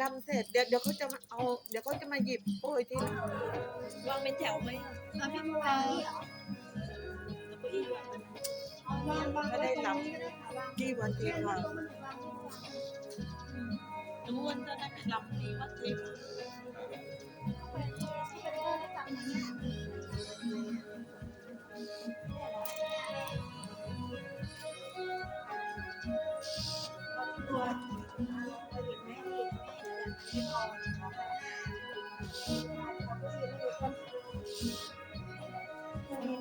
ลำเสร็จเดี๋ยวเดี๋ยวเขาจะมาเอา เดี๋ยวเขาจะมาหยิบโปรยทีหลังวางเป็นแถวไหมเอาพี่บัวแล้วก็อีกวันไม่ได้ลำกี่วันทีค่ะรู้วันตอนนั้นลำนี้ว่าเทป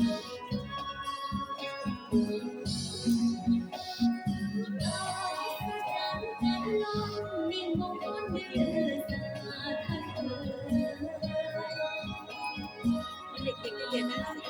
ได้สิว่าใช่ไห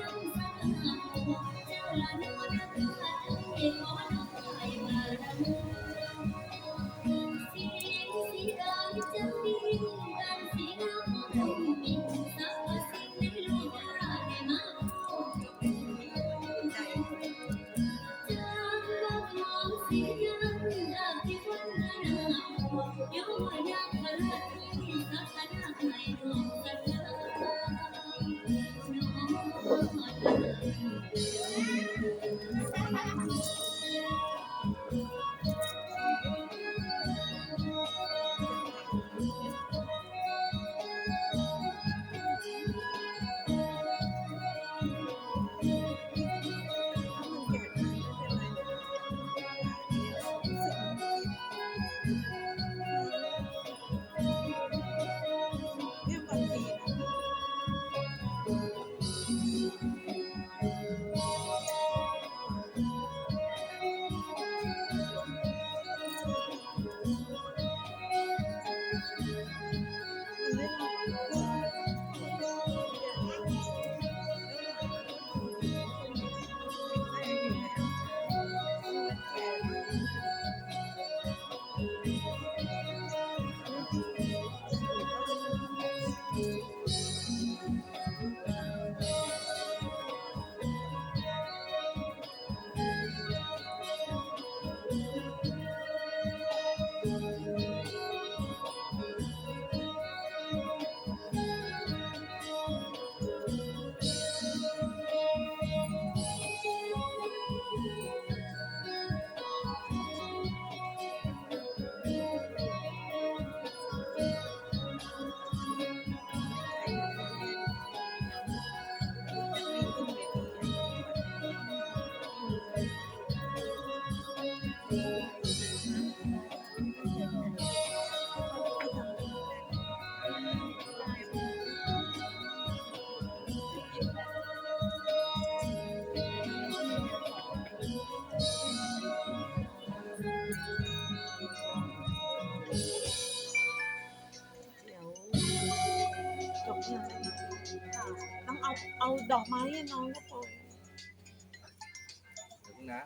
ดอกไม้เนี่ยน้องก็พอ เดี๋ยวพึ่งนะ